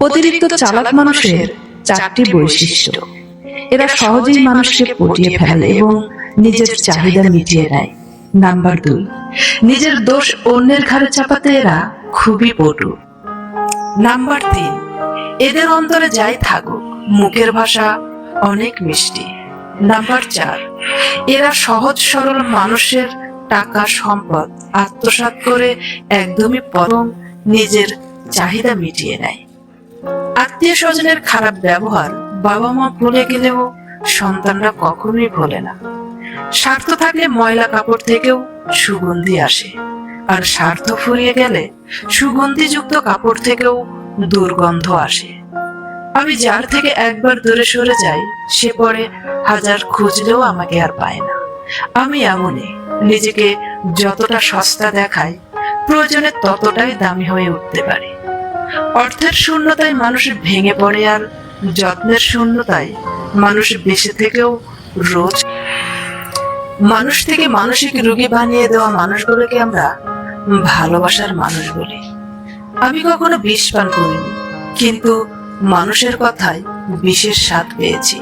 অতিরিক্ত চালাক মানুষের চারটি বৈশিষ্ট্য। এরা সহজেই মানুষকে পটিয়ে ফেলে এবং নিজের চাহিদা মিটিয়ে নেয়। নাম্বার দুই, নিজের দোষ অন্যের ঘাড়ে চাপাতে এরা খুবই পটু। নাম্বার তিন, এদের অন্তরে যাই থাকুক, মুখের ভাষা অনেক মিষ্টি। নাম্বার চার, এরা সহজ সরল মানুষের টাকা, সম্পদ, আত্মসাৎ করে একদমই পরম নিজের চাহিদা মিটিয়ে নেয়। আত্মীয় স্বজনের খারাপ ব্যবহার বাবা মা ভুলে গেলেও সন্তানরা কখনোই ভোলে না। স্বার্থ থাকলে ময়লা কাপড় থেকেও সুগন্ধি আসে। আর স্বার্থ ফুরিয়ে গেলে সুগন্ধিযুক্ত কাপড় থেকেও দুর্গন্ধ আসে। আমি যার থেকে একবার দূরে সরে যাই, সে পরে হাজার খুঁজলেও আমাকে আর পায় না। আমি এমনই, নিজেকে যতটা সস্তা দেখাই, প্রয়োজনে ততটাই দামি হয়ে উঠতে পারি। অর্থের শূন্যতায় মানুষ ভেঙে পড়ে আর যত্নের শূন্যতায় মানুষ বেঁচে থেকেও রোজ মানুষ থেকে মানসিক রোগী বানিয়ে দেওয়া মানুষগুলোকে আমরা ভালোবাসার মানুষ বলি। আমি কখনো বিষ পান করিনি, কিন্তু মানুষের কথায় বিশেষ স্বাদ পেয়েছি।